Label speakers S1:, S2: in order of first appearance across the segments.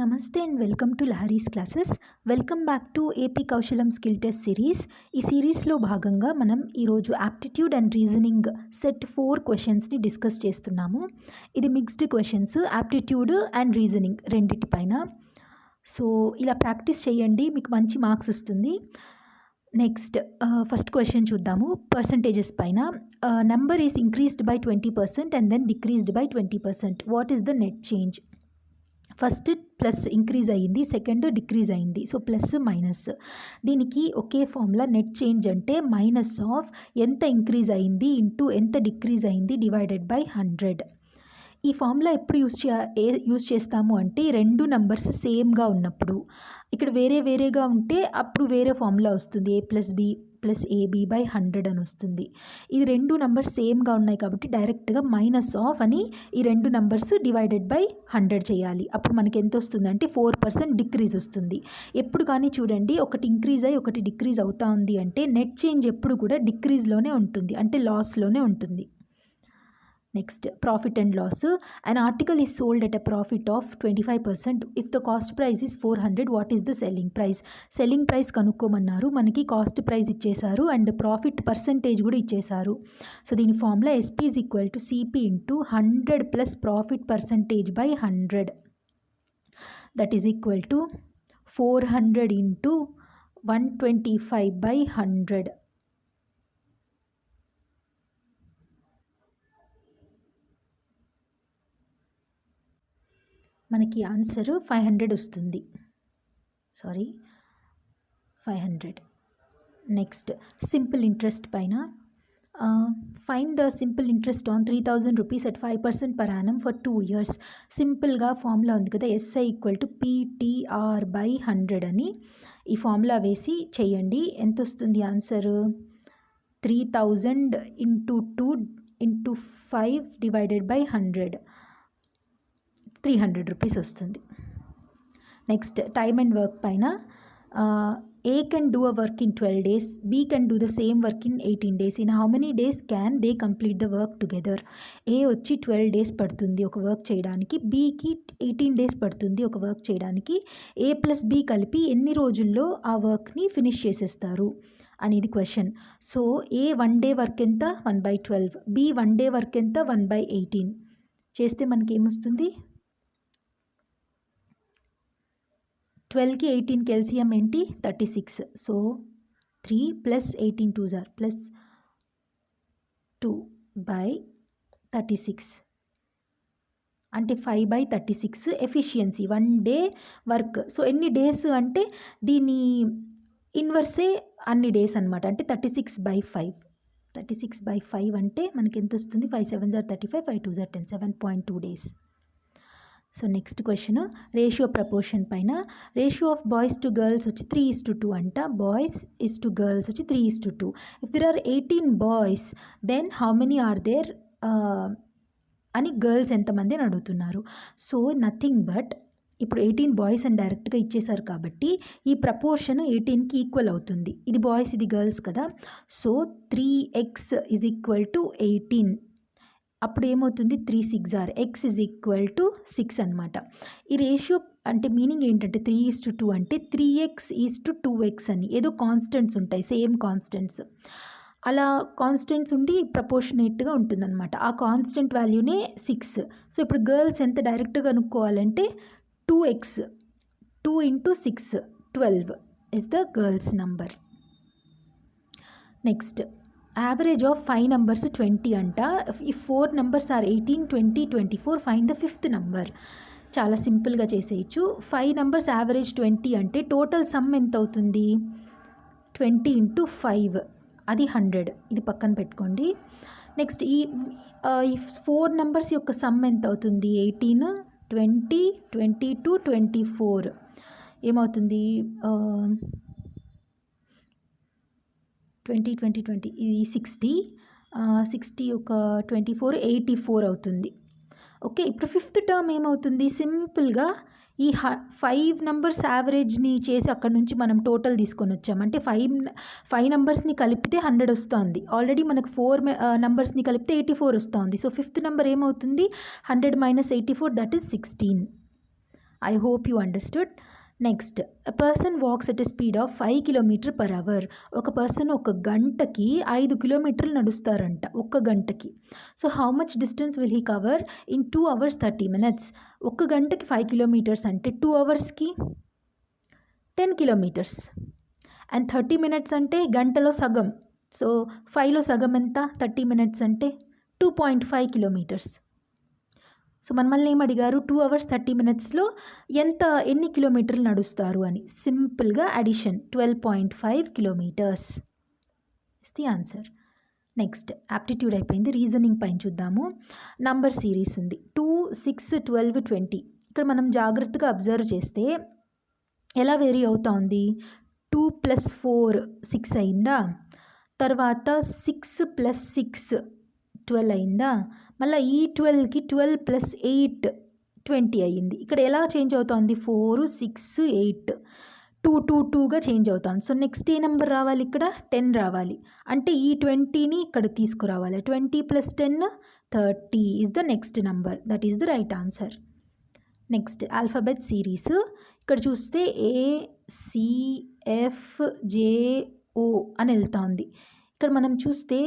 S1: నమస్తే and welcome to Lahari's classes. Welcome back to AP Kaushalam skill test series. ఈ సిరీస్లో భాగంగా మనం ఈరోజు aptitude and reasoning set four క్వశ్చన్స్ని డిస్కస్ చేస్తున్నాము. ఇది mixed questions aptitude and reasoning రెండిటిపైన so ఇలా ప్రాక్టీస్ చేయండి మీకు మంచి మార్క్స్ వస్తుంది. నెక్స్ట్ ఫస్ట్ క్వశ్చన్ చూద్దాము. పర్సంటేజెస్ పైన number is increased by twenty percent and then decreased by twenty percent. What is the net change? First plus increase అయ్యింది second decrease అయింది so plus minus. దీనికి ఒకే ఫార్ములా నెట్ చేంజ్ అంటే minus of ఎంత increase అయింది into ఎంత decrease అయింది divided by hundred. ఈ ఫార్ములా ఎప్పుడు యూస్ చే ఏ యూస్ చేస్తాము అంటే రెండు నంబర్స్ సేమ్గా ఉన్నప్పుడు. ఇక్కడ వేరే వేరేగా ఉంటే అప్పుడు వేరే ఫార్ములా వస్తుంది A plus B. Plus AB by hundred అని వస్తుంది. ఇది రెండు నంబర్స్ సేమ్గా ఉన్నాయి కాబట్టి డైరెక్ట్గా మైనస్ ఆఫ్ అని ఈ రెండు నంబర్స్ డివైడెడ్ బై హండ్రెడ్ చేయాలి. అప్పుడు మనకి ఎంత వస్తుంది అంటే ఫోర్ పర్సెంట్ డిక్రీజ్ వస్తుంది. ఎప్పుడు కానీ చూడండి ఒకటి ఇంక్రీజ్ అయ్యి ఒకటి డిక్రీజ్ అవుతా ఉంది అంటే నెట్ చేంజ్ ఎప్పుడు కూడా డిక్రీజ్లోనే ఉంటుంది. అంటే లాస్లోనే ఉంటుంది. Next profit and loss an article is sold at a profit of twenty five percent if the cost price is four hundred what is the selling price selling price కనుక్కోమన్నారు. మనకి cost price ఇచ్చేశారు and profit percentage కూడా ఇచ్చేశారు. So దీని formula SP is equal to CP into hundred plus profit percentage by hundred that is equal to four hundred into one twenty five by hundred మనకి answer five hundred వస్తుంది. Sorry five hundred next simple interest పైన find the simple interest on three thousand rupees at five percent per annum for two years సింపుల్గా formula ఉంది కదా SI equal to PTR by hundred అని ఈ formula వేసి చేయండి. ఎంత వస్తుంది answer three thousand into two into five divided by hundred three hundred rupees వస్తుంది. నెక్స్ట్ టైమ్ అండ్ వర్క్ పైన A can do a work in twelve days B can do the same work in eighteen days in how many days can they complete the work together A వచ్చి twelve days పడుతుంది ఒక work చేయడానికి బీకి eighteen days పడుతుంది ఒక work చేయడానికి. A plus B కలిపి ఎన్ని రోజుల్లో ఆ వర్క్ని ఫినిష్ చేసేస్తారు అనేది question so A one day work ఎంత? One by twelve B one day work ఎంత? వన్ బై ఎయిటీన్ చేస్తే మనకి ఏమొస్తుంది ట్వెల్వ్కి ఎయిటీన్ కెల్సియం ఏంటి? Thirty six. So three plus eighteen two jar plus two by thirty six. అంటే five by thirty six efficiency one day work. So ఎన్ని days అంటే దీని ఇన్వర్సే అన్ని డేస్ అనమాట అంటే thirty six by five. Thirty six by five అంటే మనకి ఎంత వస్తుంది? ఫైవ్ సెవెన్ జార్ thirty five five two jar ten seven point two days. So next question ratio proportion పైన. Ratio of boys to girls వచ్చి three is to two అంట. Boys is to girls వచ్చి three is to two if there are eighteen boys then how many are there అని girls ఎంతమంది అని అడుగుతున్నారు. So nothing but ఇప్పుడు eighteen boys అని డైరెక్ట్గా ఇచ్చేశారు కాబట్టి ఈ ప్రపోర్షన్ ఎయిటీన్కి ఈక్వల్ అవుతుంది. ఇది బాయ్స్ ఇది గర్ల్స్ కదా. So three X is equal to eighteen అప్పుడు ఏమవుతుంది? Three six are. X is equal to six అనమాట ఈ రేషియో అంటే మీనింగ్ ఏంటంటే త్రీ ఈస్ టు టూ అంటే three X is to two X అని. ఏదో కాన్స్టెంట్స్ ఉంటాయి సేమ్ కాన్స్టెంట్స్ అలా కాన్స్టెంట్స్ ఉండి ప్రపోర్షనేట్గా ఉంటుందన్నమాట. ఆ కాన్స్టెంట్ వాల్యూనే సిక్స్ సో ఇప్పుడు గర్ల్స్ ఎంత డైరెక్ట్గా కనుక్కోవాలంటే two X two into six twelve is the girls number next average of five numbers twenty అంట. ఈ four numbers are eighteen twenty twenty four find the fifth number చాలా సింపుల్గా చేసేయచ్చు. Five numbers average twenty అంటే total sum ఎంత అవుతుంది? Twenty into five అది hundred ఇది పక్కన పెట్టుకోండి. నెక్స్ట్ ఈ ఈ ఫోర్ నంబర్స్ యొక్క సమ్ ఎంత అవుతుంది? Eighteen twenty twenty two twenty four ఏమవుతుంది ట్వంటీ ట్వంటీ ట్వంటీ ఇది సిక్స్టీ సిక్స్టీ ఒక ట్వంటీ ఫోర్ ఎయిటీ ఫోర్ అవుతుంది. ఓకే ఇప్పుడు ఫిఫ్త్ టర్మ్ ఏమవుతుంది? సింపుల్గా ఈ హ ఫైవ్ నెంబర్స్ యావరేజ్ని చేసి అక్కడ నుంచి మనం టోటల్ తీసుకొని వచ్చాం. అంటే ఫైవ్ ఫైవ్ నెంబర్స్ని కలిపితే హండ్రెడ్ వస్తుంది. ఆల్రెడీ మనకు ఫోర్ నెంబర్స్ని కలిపితే ఎయిటీ ఫోర్ వస్తుంది. సో ఫిఫ్త్ నెంబర్ ఏమవుతుంది? Hundred minus eighty four that is sixteen. I hope you understood. Next person walks at a speed of five kilometer per hour ఒక person ఒక గంటకి ఐదు కిలోమీటర్లు నడుస్తారంట ఒక్క గంటకి. So how much distance will he cover in two hours thirty minutes ఒక్క గంటకి ఫైవ్ కిలోమీటర్స్ అంటే టూ అవర్స్కి ten kilometers and thirty minutes అంటే గంటలో సగం. సో ఫైవ్లో సగం ఎంత? థర్టీ మినిట్స్ అంటే two point five kilometers so మనమల్ని ఏం అడిగారు? టూ అవర్స్ థర్టీ మినిట్స్లో ఎంత ఎన్ని కిలోమీటర్లు నడుస్తారు అని. సింపుల్గా addition twelve point five kilometers. Is the answer next aptitude అయిపోయింది. రీజనింగ్ పైన చూద్దాము. నంబర్ సిరీస్ ఉంది. టూ సిక్స్ ట్వెల్వ్ ట్వంటీ ఇక్కడ మనం జాగ్రత్తగా అబ్జర్వ్ చేస్తే ఎలా వేరీ అవుతా ఉంది? టూ ప్లస్ ఫోర్ సిక్స్ అయిందా? తర్వాత సిక్స్ ప్లస్ సిక్స్ ట్వెల్వ్ అయిందా? మళ్ళీ ఈ ట్వెల్వ్కి ట్వెల్వ్ ప్లస్ ఎయిట్ ట్వంటీ అయ్యింది. ఇక్కడ ఎలా చేంజ్ అవుతుంది? Four six eight. Two two టూగా చేంజ్ అవుతుంది. సో నెక్స్ట్ ఏ నెంబర్ రావాలి ఇక్కడ? టెన్ రావాలి. అంటే ఈ ట్వంటీని ఇక్కడ తీసుకురావాలి. Twenty plus ten thirty is the next number that is the right answer next alphabet series ఇక్కడ చూస్తే ఏ సిఎఫ్ జేఓ అని వెళ్తా ఉంది ఇక్కడ మనం చూస్తే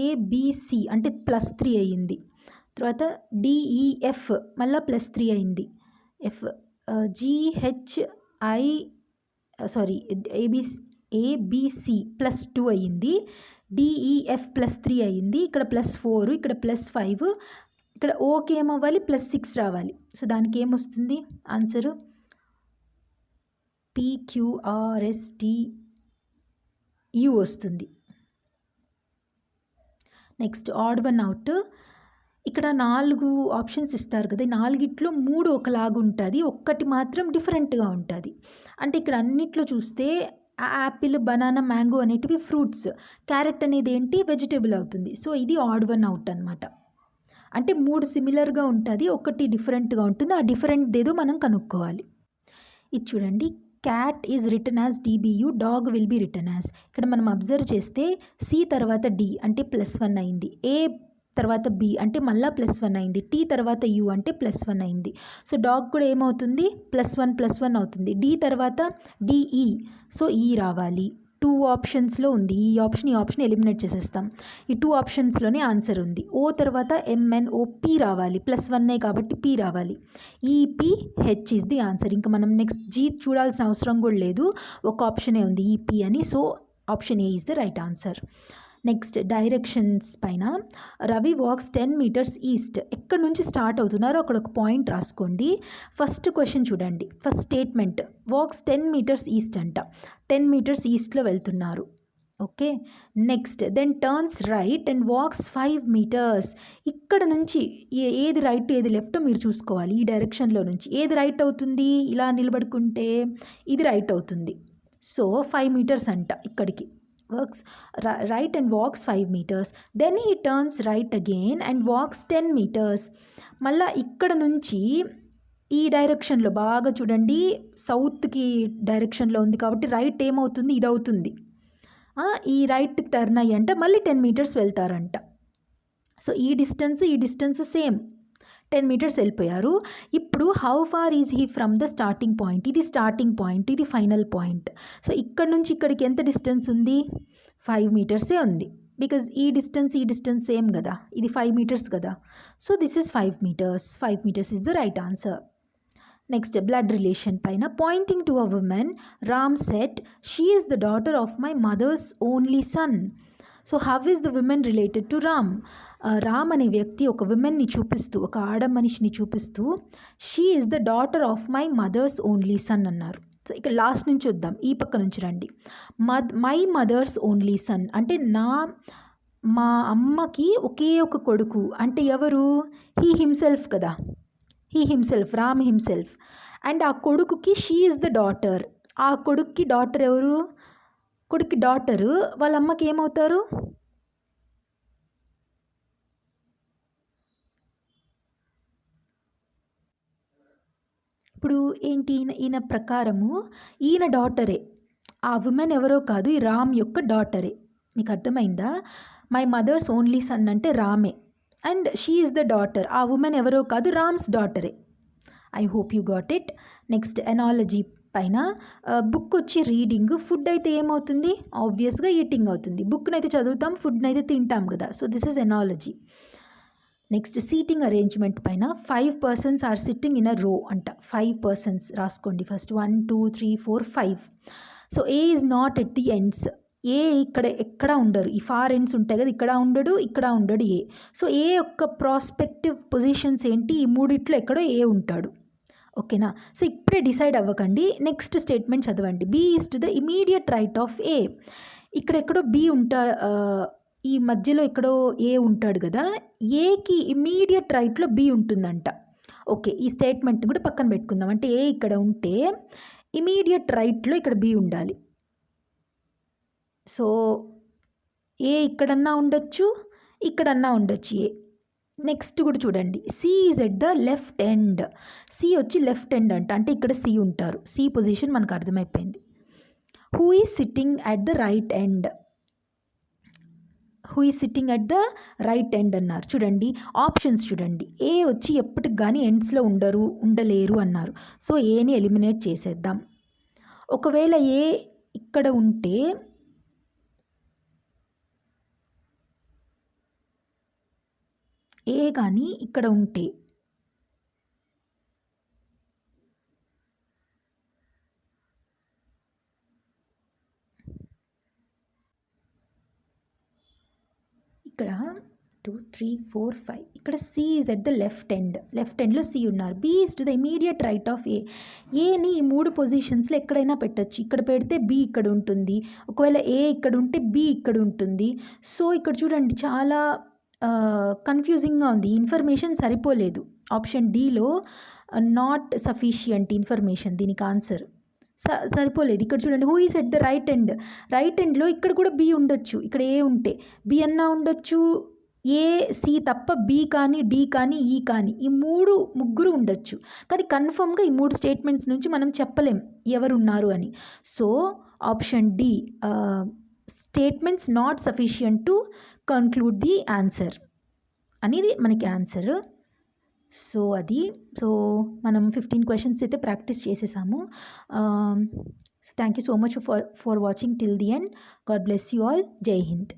S1: ఏబిసి అంటే ప్లస్ త్రీ అయ్యింది తర్వాత డిఈఎఫ్ మళ్ళీ ప్లస్ త్రీ అయింది. F GHI sorry ABC ABC plus two అయ్యింది డిఈఎఫ్ ప్లస్ త్రీ అయ్యింది ఇక్కడ ప్లస్ ఫోర్ ఇక్కడ ప్లస్ ఫైవ్ ఇక్కడ ఓకే ఏమవ్వాలి? ప్లస్ సిక్స్ రావాలి. సో దానికి ఏమొస్తుంది? ఆన్సరు పిక్యూఆర్ఎస్టి యు వస్తుంది. Next odd one out. ఇక్కడ నాలుగు ఆప్షన్స్ ఇస్తారు కదా నాలుగిట్లో మూడు ఒకలాగా ఉంటుంది ఒక్కటి మాత్రం డిఫరెంట్గా ఉంటుంది. అంటే ఇక్కడ అన్నిట్లో చూస్తే యాపిల్ బనానా మ్యాంగో అనేటివి ఫ్రూట్స్ క్యారెట్ అనేది ఏంటి వెజిటేబుల్ అవుతుంది. సో ఇది ఆడ్ వన్ అవుట్ అనమాట అంటే మూడు సిమిలర్గా ఉంటుంది ఒకటి డిఫరెంట్గా ఉంటుంది ఆ డిఫరెంట్ ఏదో మనం కనుక్కోవాలి. ఇది చూడండి cat is return as DBU dog will be return as ఇక్కడ మనం అబ్జర్వ్ చేస్తే సి తర్వాత డి అంటే ప్లస్ వన్ అయింది. ఏ తర్వాత బి అంటే మళ్ళీ ప్లస్ వన్ అయింది. టీ తర్వాత యూ అంటే ప్లస్ వన్ అయింది. సో డాగ్ కూడా ఏమవుతుంది? ప్లస్ వన్ ప్లస్ వన్ అవుతుంది. డి తర్వాత డిఈ సో ఈ రావాలి. టూ ఆప్షన్స్లో ఉంది. ఈ ఆప్షన్ ఈ ఆప్షన్ ఎలిమినేట్ చేసేస్తాం. ఈ టూ ఆప్షన్స్లోనే ఆన్సర్ ఉంది. ఓ తర్వాత ఎంఎన్ ఓ పి రావాలి. ప్లస్ వన్నే కాబట్టి పి రావాలి. EPH H the answer. ఇంకా మనం నెక్స్ట్ జీ చూడాల్సిన అవసరం కూడా లేదు. ఒక ఆప్షనే ఉంది ఈపి అని. So option A is the right answer. Next directions పైన Ravi walks ten meters east ఎక్కడి నుంచి స్టార్ట్ అవుతున్నారో అక్కడ ఒక పాయింట్ రాసుకోండి. ఫస్ట్ క్వశ్చన్ చూడండి. First statement walks ten meters east అంట. టెన్ మీటర్స్ ఈస్ట్లో వెళ్తున్నారు. Okay next then turns right and walks five meters ఇక్కడ నుంచి ఏ- ఏది రైట్ ఏది లెఫ్ట్ మీరు చూసుకోవాలి. ఈ డైరెక్షన్లో నుంచి. ఏది రైట్ అవుతుంది? ఇలా నిలబడుకుంటే ఇది రైట్ అవుతుంది. సో ఫైవ్ మీటర్స్ అంట ఇక్కడికి. Works right and walks five meters then he turns right again and walks ten meters మళ్ళా ఇక్కడ నుంచి ఈ డైరెక్షన్లో బాగా చూడండి. సౌత్కి డైరెక్షన్లో ఉంది కాబట్టి రైట్ ఏమవుతుంది? ఇది అవుతుంది ఈ రైట్ టర్న్ అయ్యి అంట మళ్ళీ టెన్ మీటర్స్ వెళ్తారంట. సో ఈ డిస్టెన్స్ ఈ డిస్టెన్స్ సేమ్ టెన్ మీటర్స్ వెళ్ళిపోయారు. ఇప్పుడు how far is he from the starting point ఇది స్టార్టింగ్ పాయింట్ ఇది ఫైనల్ పాయింట్ సో ఇక్కడ నుంచి ఇక్కడికి ఎంత డిస్టెన్స్ ఉంది? ఫైవ్ మీటర్సే ఉంది. బికాజ్ ఈ డిస్టెన్స్ ఈ డిస్టెన్స్ సేమ్ కదా. ఇది ఫైవ్ మీటర్స్ కదా. So this is five meters five meters is the right answer next blood relation పైన. Pointing to a woman Ram said she is the daughter of my mother's only son so how is the women related to Ram Ram అనే వ్యక్తి ఒక విమెన్ని చూపిస్తూ ఒక ఆడ మనిషిని చూపిస్తూ she is the daughter of my mother's only son అన్నారు. సో ఇక లాస్ట్ నుంచి వద్దాం. ఈ పక్క నుంచి రండి. మద్ మై మదర్స్ ఓన్లీ సన్ అంటే నా మా అమ్మకి ఒకే ఒక కొడుకు. అంటే ఎవరు? హీ హిమ్సెల్ఫ్ కదా. He himself Ram himself and ఆ కొడుకుకి షీ ఈజ్ ద డాటర్ ఆ కొడుక్కి డాటర్ ఎవరు? కొడుక్కి డాటరు వాళ్ళ అమ్మకి ఏమవుతారు? ఇప్పుడు ఏంటి ఈయన ఈయన ప్రకారము ఈయన డాటరే ఆ ఉమెన్ ఎవరో కాదు ఈ రామ్ యొక్క డాటరే మీకు అర్థమైందా? మై మదర్స్ ఓన్లీ సన్ అంటే రామే. And she is the daughter ఆ ఉమెన్ ఎవరో కాదు Ram's డాటరే I hope you got it next analogy పైన బుక్ వచ్చి రీడింగ్ ఫుడ్ అయితే ఏమవుతుంది? ఆబ్వియస్గా ఈటింగ్ అవుతుంది. బుక్ని అయితే చదువుతాం ఫుడ్ని అయితే తింటాం కదా. So this is analogy next seating arrangement పైన five persons are sitting in a row అంట. ఫైవ్ పర్సన్స్ రాసుకోండి. First one two three four five so A is not at the ends A ఇక్కడ ఎక్కడ ఉండరు. ఈ ఫార్ ఎండ్స్ ఉంటాయి కదా ఇక్కడ ఉండడు ఇక్కడ ఉండడు ఏ సో ఏ యొక్క ప్రాస్పెక్టివ్ పొజిషన్స్ ఏంటి? ఈ మూడిట్లో ఎక్కడో ఏ ఉంటాడు. ఓకేనా? సో ఇప్పుడే డిసైడ్ అవ్వకండి. నెక్స్ట్ స్టేట్మెంట్ చదవండి. B is to the immediate right of A ఇక్కడ ఎక్కడో బి ఉంటా ఈ మధ్యలో ఎక్కడో ఏ ఉంటాడు కదా ఏకి ఇమీడియట్ రైట్లో బి ఉంటుందంట. ఓకే ఈ స్టేట్మెంట్ని కూడా పక్కన పెట్టుకుందాం. అంటే ఏ ఇక్కడ ఉంటే ఇమీడియట్ రైట్లో ఇక్కడ బి ఉండాలి. సో ఏ ఇక్కడన్నా ఉండొచ్చు ఇక్కడన్నా ఉండొచ్చు ఏ నెక్స్ట్ కూడా చూడండి. C is at the left end C వచ్చి లెఫ్ట్ ఎండ్ అంట. అంటే ఇక్కడ సి ఉంటారు. సి పొజిషన్ మనకు అర్థమైపోయింది. Who is sitting at the right end who is sitting at the right end అన్నారు. చూడండి. ఆప్షన్స్ చూడండి. ఏ వచ్చి ఎప్పటికి కానీ ఎండ్స్లో ఉండరు ఉండలేరు అన్నారు. సో ఏని ఎలిమినేట్ చేసేద్దాం. ఒకవేళ ఏ ఇక్కడ ఉంటే ఏ కానీ ఇక్కడ ఉంటే. ఇక్కడ టూ త్రీ ఫోర్ ఫైవ్ ఇక్కడ C is at the left end left ఎండ్లో సి ఉన్నారు. B is to the immediate right of A ఏని ఈ మూడు పొజిషన్స్లో ఎక్కడైనా పెట్టచ్చు. ఇక్కడ పెడితే బి ఇక్కడ ఉంటుంది. ఒకవేళ ఏ ఇక్కడ ఉంటే బి ఇక్కడ ఉంటుంది. సో ఇక్కడ చూడండి చాలా కన్ఫ్యూజింగ్గా ఉంది. ఇన్ఫర్మేషన్ సరిపోలేదు. ఆప్షన్ డిలో నాట్ సఫిషియంట్ ఇన్ఫర్మేషన్ దీనికి ఆన్సర్ స సరిపోలేదు. ఇక్కడ చూడండి who is at the right end right ఎండ్లో ఇక్కడ కూడా బి ఉండొచ్చు. ఇక్కడ ఏ ఉంటే. బి అన్నా ఉండొచ్చు ఏ సి తప్ప బి కానీ డి కానీ ఈ కానీ. ఈ మూడు ముగ్గురు ఉండొచ్చు. కానీ కన్ఫర్మ్గా ఈ మూడు స్టేట్మెంట్స్ నుంచి మనం చెప్పలేం ఎవరున్నారు అని. So option D statements not sufficient to conclude the answer అనేది మనకి ఆన్సర్ సో అది. సో మనం ఫిఫ్టీన్ క్వశ్చన్స్ అయితే ప్రాక్టీస్ చేసేసాము. So thank you so much for for watching till the end God bless you all జై హింద్